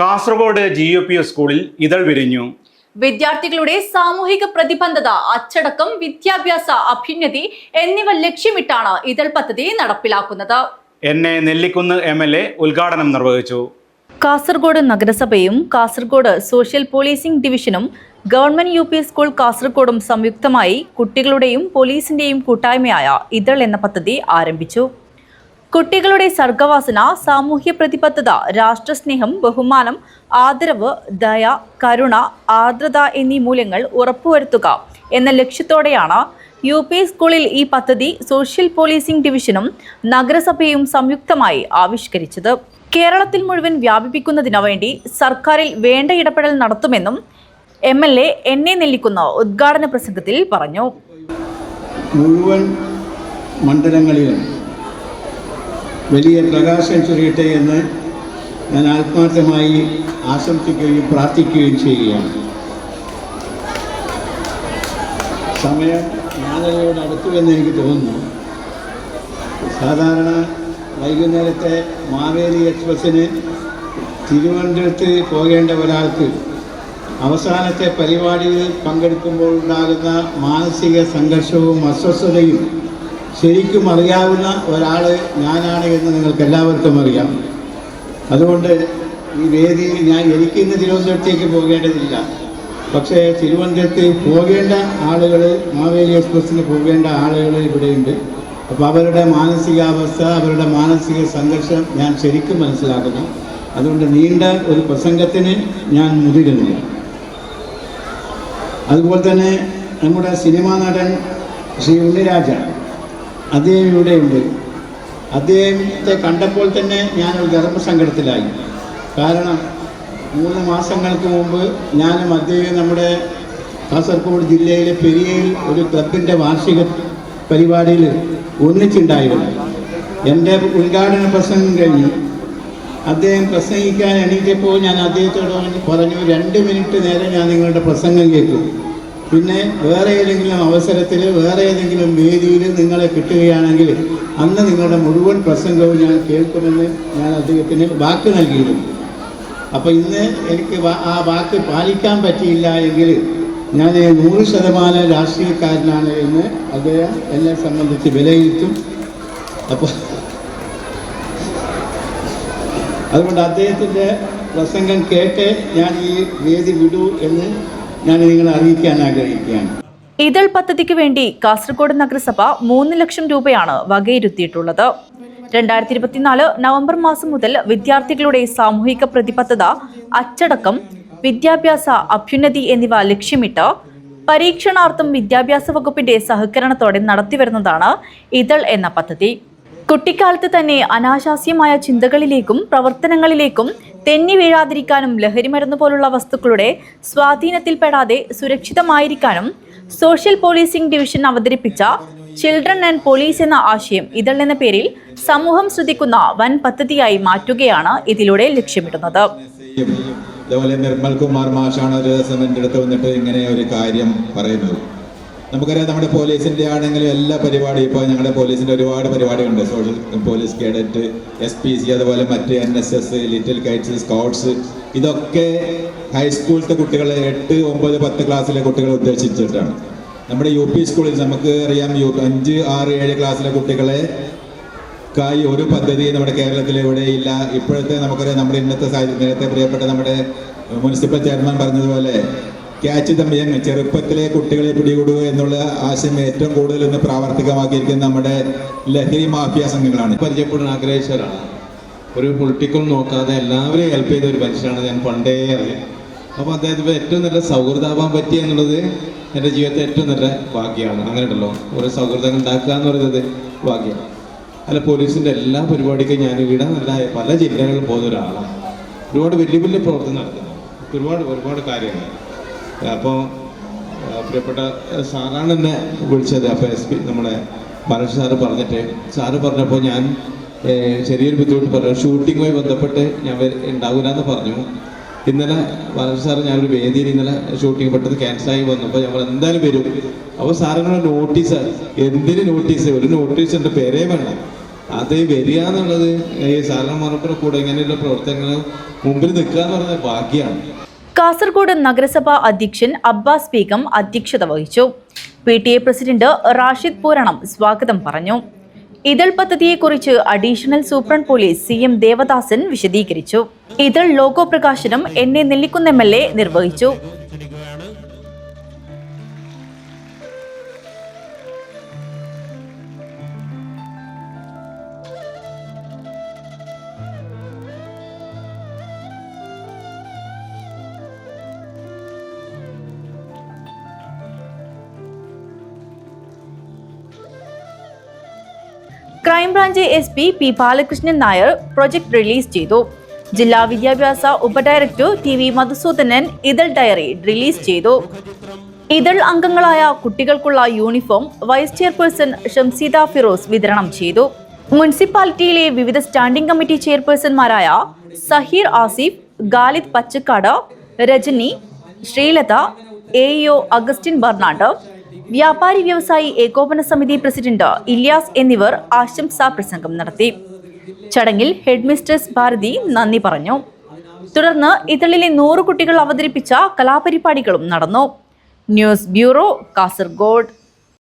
Kasaragod G U P S സ്കൂളിൽ ഇതൾ വിരിഞ്ഞു. വിദ്യാർത്ഥികളുടെ സാമൂഹിക പ്രതിബദ്ധത അച്ചടക്കം വിദ്യാഭ്യാസ അഭ്യുന്നതി എന്നിവ ലക്ഷ്യമിട്ടാണ് ഇതൾ പദ്ധതി നടപ്പിലാക്കുന്നത്. എന്നെ നെല്ലിക്കുന്ന് എം എൽ എ ഉദ്ഘാടനം നിർവഹിച്ചു. കാസർഗോഡ് നഗരസഭയും കാസർഗോഡ് സോഷ്യൽ പോലീസിംഗ് ഡിവിഷനും ഗവൺമെന്റ് യു പി സ്കൂൾ കാസർഗോഡും സംയുക്തമായി കുട്ടികളുടെയും പോലീസിന്റെയും കൂട്ടായ്മയായ ഇതൾ എന്ന പദ്ധതി ആരംഭിച്ചു. കുട്ടികളുടെ സർഗവാസന സാമൂഹ്യ പ്രതിബദ്ധത രാഷ്ട്രസ്നേഹം ബഹുമാനം ആദരവ് ദയ കരുണ ആർദ്രത എന്നീ മൂല്യങ്ങൾ ഉറപ്പുവരുത്തുക എന്ന ലക്ഷ്യത്തോടെയാണ് യു പി സ്കൂളിൽ ഈ പദ്ധതി സോഷ്യൽ പോലീസിംഗ് ഡിവിഷനും നഗരസഭയും സംയുക്തമായി ആവിഷ്കരിച്ചത്. കേരളത്തിൽ മുഴുവൻ വ്യാപിപ്പിക്കുന്നതിനു വേണ്ടി സർക്കാരിൽ വേണ്ട ഇടപെടൽ നടത്തുമെന്നും എം എൽ എ എന്നെ നെല്ലിക്കുന്ന ഉദ്ഘാടന പ്രസംഗത്തിൽ പറഞ്ഞു. മുഴുവൻ മണ്ഡലങ്ങളിലും വലിയ പ്രകാശം ചൊരിയട്ടെ എന്ന് ഞാൻ ആത്മാർത്ഥമായി ആശംസിക്കുകയും പ്രാർത്ഥിക്കുകയും ചെയ്യുകയാണ്. സമയം നാലരയോട് അടുത്തു എന്ന് എനിക്ക് തോന്നുന്നു. സാധാരണ വൈകുന്നേരത്തെ മാവേലി എക്സ്പ്രസ്സിന് തിരുവനന്തപുരത്ത് പോകേണ്ട ഒരാൾക്ക് അവസാനത്തെ പരിപാടിയിൽ പങ്കെടുക്കുമ്പോൾ ഉണ്ടാകുന്ന മാനസിക സംഘർഷവും അസ്വസ്ഥതയും ശരിക്കും അറിയാവുന്ന ഒരാൾ ഞാനാണ് എന്ന് നിങ്ങൾക്ക് എല്ലാവർക്കും അറിയാം. അതുകൊണ്ട് ഈ വേദിയിൽ ഞാൻ എനിക്ക് ഇന്ന് തിരുവനന്തപുരത്തേക്ക് പോകേണ്ടതില്ല. പക്ഷേ തിരുവനന്തപുരത്ത് പോകേണ്ട ആളുകൾ മാവേലി എക്സ്പ്രസ്സിന് പോകേണ്ട ആളുകൾ ഇവിടെയുണ്ട്. അപ്പോൾ അവരുടെ മാനസികാവസ്ഥ അവരുടെ മാനസിക സംഘർഷം ഞാൻ ശരിക്കും മനസ്സിലാക്കുന്നു. അതുകൊണ്ട് നീണ്ട ഒരു പ്രസംഗത്തിന് ഞാൻ മുതിരുന്നു അതുപോലെ തന്നെ നമ്മുടെ സിനിമാ നടൻ ശ്രീ ഉണ്ണിരാജ അദ്ദേഹം ഇവിടെയുണ്ട് അദ്ദേഹത്തെ കണ്ടപ്പോൾ തന്നെ ഞാനൊരു ധർമ്മസങ്കടത്തിലായി. കാരണം മൂന്ന് മാസങ്ങൾക്ക് മുമ്പ് ഞാനും അദ്ദേഹം നമ്മുടെ കാസർഗോഡ് ജില്ലയിലെ പെരിയയിൽ ഒരു ക്ലബിന്റെ വാർഷിക പരിപാടിയിൽ ഒന്നിച്ചുണ്ടായിരുന്നു. എന്റെ ഉദ്ഘാടന പ്രസംഗം കഴിഞ്ഞു അദ്ദേഹം പ്രസംഗിക്കാൻ എണീറ്റപ്പോൾ ഞാൻ അദ്ദേഹത്തോട് പറഞ്ഞു- രണ്ട് മിനിറ്റ് നേരം ഞാൻ നിങ്ങളുടെ പ്രസംഗം കേൾക്കും. പിന്നെ വേറെ ഏതെങ്കിലും അവസരത്തിൽ വേറെ ഏതെങ്കിലും വേദിയിൽ നിങ്ങളെ കിട്ടുകയാണെങ്കിൽ അന്ന് നിങ്ങളുടെ മുഴുവൻ പ്രസംഗവും ഞാൻ കേൾക്കുമെന്ന് ഞാൻ അദ്ദേഹത്തിന് വാക്ക് നൽകിയിരുന്നു. അപ്പോൾ ഇന്ന് എനിക്ക് ആ വാക്ക് പാലിക്കാൻ പറ്റിയില്ല എങ്കിൽ ഞാൻ നൂറ് ശതമാനം രാഷ്ട്രീയക്കാരനാണ് എന്ന് അദ്ദേഹം എന്നെ സംബന്ധിച്ച് വിലയിരുത്തും. അപ്പോൾ അതുകൊണ്ട് അദ്ദേഹത്തിന്റെ പ്രസംഗം കേട്ട് ഞാൻ ഈ വേദി വിടൂ എന്ന് ഞാൻ നിങ്ങളെ അറിയിക്കാൻ ആഗ്രഹിക്കുകയാണ്. ഇതൾ പദ്ധതിക്ക് വേണ്ടി കാസർഗോഡ് നഗരസഭ മൂന്ന് ലക്ഷം രൂപയാണ് വകയിരുത്തിയിട്ടുള്ളത്. രണ്ടായിരത്തി ഇരുപത്തിനാല് നവംബർ മാസം മുതൽ വിദ്യാർത്ഥികളുടെ സാമൂഹിക പ്രതിബദ്ധത അച്ചടക്കം വിദ്യാഭ്യാസ അഭ്യുന്നതി എന്നിവ ലക്ഷ്യമിട്ട് പരീക്ഷണാർത്ഥം വിദ്യാഭ്യാസ വകുപ്പിന്റെ സഹകരണത്തോടെ നടത്തിവരുന്നതാണ് ഇതൾ എന്ന പദ്ധതി. കുട്ടിക്കാലത്ത് തന്നെ അനാശാസ്യമായ ചിന്തകളിലേക്കും പ്രവർത്തനങ്ങളിലേക്കും തെന്നി വീഴാതിരിക്കാനും ലഹരിമരുന്ന് പോലുള്ള വസ്തുക്കളുടെ സ്വാധീനത്തിൽപ്പെടാതെ സുരക്ഷിതമായിരിക്കാനും സോഷ്യൽ പോലീസിംഗ് ഡിവിഷൻ അവതരിപ്പിച്ച ചിൽഡ്രൻ ആൻഡ് പോലീസ് എന്ന ആശയം ഇതൾ എന്ന പേരിൽ സമൂഹം ശ്രദ്ധിക്കുന്ന വൻ പദ്ധതിയായി മാറ്റുകയാണ് ഇതിലൂടെ ലക്ഷ്യമിടുന്നത്. നിർമ്മൽ കുമാർ മാഷാണ് ഒരു ദിവസം എന്റെ അടുത്ത് വന്നിട്ട് ഇങ്ങനെ ഒരു കാര്യം പറയുന്നത് നമുക്കറിയാം നമ്മുടെ പോലീസിന്റെ ആണെങ്കിലും എല്ലാ പരിപാടിയും ഇപ്പോൾ ഞങ്ങളുടെ പോലീസിന്റെ ഒരുപാട് പരിപാടികളുണ്ട്. Social police cadet S P C അതുപോലെ മറ്റ് N S S little kites scouts ഇതൊക്കെ ഹൈസ്കൂളിലത്തെ കുട്ടികളെ എട്ട് ഒമ്പത് പത്ത് ക്ലാസ്സിലെ കുട്ടികളെ ഉദ്ദേശിച്ചിട്ടാണ്. നമ്മുടെ യു പി സ്കൂളിൽ നമുക്ക് അറിയാം യു അഞ്ച് ആറ് ഏഴ് ക്ലാസ്സിലെ കുട്ടികളെ കായി ഒരു പദ്ധതി നമ്മുടെ കേരളത്തിൽ ഇവിടെ ഇല്ല. ഇപ്പോഴത്തെ നമുക്കറിയാം നമ്മുടെ ഇന്നത്തെ സാഹചര്യം നേരത്തെ പ്രിയപ്പെട്ട നമ്മുടെ മുനിസിപ്പൽ ചെയർമാൻ പറഞ്ഞതുപോലെ ക്യാച്ച് യങ് ചെറുപ്പത്തിലെ കുട്ടികളെ പിടികൂടുക എന്നുള്ള ആശയം ഏറ്റവും കൂടുതൽ ഇന്ന് പ്രാവർത്തികമാക്കിയിരിക്കുന്ന നമ്മുടെ ലഹരി മാഫിയ സംഘങ്ങളാണ്. പരിചയപ്പെടാൻ ആഗ്രഹിച്ചവരാണ്. ഒരു പൊളിറ്റിക്കും നോക്കാതെ എല്ലാവരെയും ഹെൽപ്പ് ചെയ്ത ഒരു മനുഷ്യനാണ് ഞാൻ പണ്ടേ അറിയാം. അപ്പോൾ അദ്ദേഹത്തിന് ഏറ്റവും നല്ല സൗഹൃദമാവാൻ പറ്റി എന്നുള്ളത് എന്റെ ജീവിതത്തെ ഏറ്റവും നല്ല ഭാഗ്യമാണ്. അങ്ങനെ ഉണ്ടല്ലോ. ഒരു സൗഹൃദം ഉണ്ടാക്കുക എന്ന് പറയുന്നത് ഭാഗ്യമാണ്. അല്ല പോലീസിന്റെ എല്ലാ പരിപാടിക്കും ഞാൻ ഇവിടെ നല്ല പല ജില്ലകളിലും പോകുന്ന ഒരാളാണ്. ഒരുപാട് വലിയ വലിയ പ്രവർത്തനം നടത്തുന്നു ഒരുപാട് ഒരുപാട് കാര്യങ്ങൾ. അപ്പോൾ പ്രിയപ്പെട്ട സാറാണ് എന്നെ വിളിച്ചത്. അപ്പോൾ എസ് പി നമ്മുടെ മനോജ് സാറ് പറഞ്ഞിട്ട്. സാറ് പറഞ്ഞപ്പോൾ ഞാൻ ചെറിയൊരു ബുദ്ധിമുട്ട് പറഞ്ഞു. ഷൂട്ടിങ്ങുമായി ബന്ധപ്പെട്ട് ഞാൻ ഉണ്ടാവില്ല എന്ന് പറഞ്ഞു. ഇന്നലെ മനോജ് സാറ് ഞാനൊരു വേദിയിൽ ഇന്നലെ ഷൂട്ടിംഗ് പെട്ടെന്ന് ക്യാൻസലായി വന്നപ്പോൾ ഞങ്ങൾ എന്തായാലും വരും. അപ്പോൾ സാറിനുള്ള നോട്ടീസ് എന്തിന് നോട്ടീസ്? ഒരു നോട്ടീസ് ഉണ്ട് പേരേ വേണ്ട. അത് വരിക എന്നുള്ളത് ഈ സാധാരണ കൂടെ ഇങ്ങനെയുള്ള പ്രവർത്തനങ്ങൾ മുമ്പിൽ നിൽക്കുക എന്ന് പറഞ്ഞാൽ ഭാഗ്യമാണ്. കാസർഗോഡ് നഗരസഭാ അധ്യക്ഷൻ അബ്ബാസ് ബീഗം അധ്യക്ഷത വഹിച്ചു. P T A president Rashid Pooranam സ്വാഗതം പറഞ്ഞു. ഇതൾ പദ്ധതിയെക്കുറിച്ച് additional superintendent police C M Devadasan വിശദീകരിച്ചു. ഇതൾ ലോഗോ പ്രകാശനം N A Nellikunnu M L A നിർവഹിച്ചു. Crime branch S P P Balakrishnan Nair project release ചെയ്തു. ജില്ലാ വിദ്യാഭ്യാസ ഉപഡയറക്ടർ ടി വി മധുസൂദനൻ ഇതൾ ഡയറി റിലീസ് ചെയ്തു. ഇതൾ അംഗങ്ങളായ കുട്ടികൾക്കുള്ള uniform vice chairperson Shamseeda Firoz വിതരണം ചെയ്തു. മുനിസിപ്പാലിറ്റിയിലെ വിവിധ standing committee ചെയർപേഴ്സൺമാരായ Saheer Asif Khalid Pachakkad Rajani Sreelatha A Augustine Bernard വ്യാപാരി വ്യവസായി ഏകോപന സമിതി പ്രസിഡന്റ് ഇല്യാസ് എന്നിവർ ആശംസാ പ്രസംഗം നടത്തി. ചടങ്ങിൽ ഹെഡ് മിസ്ട്രസ് ഭാരതി നന്ദി പറഞ്ഞു. തുടർന്ന് ഇതളിലെ നൂറ് കുട്ടികൾ അവതരിപ്പിച്ച കലാപരിപാടികളും നടന്നു. News bureau Kasaragod.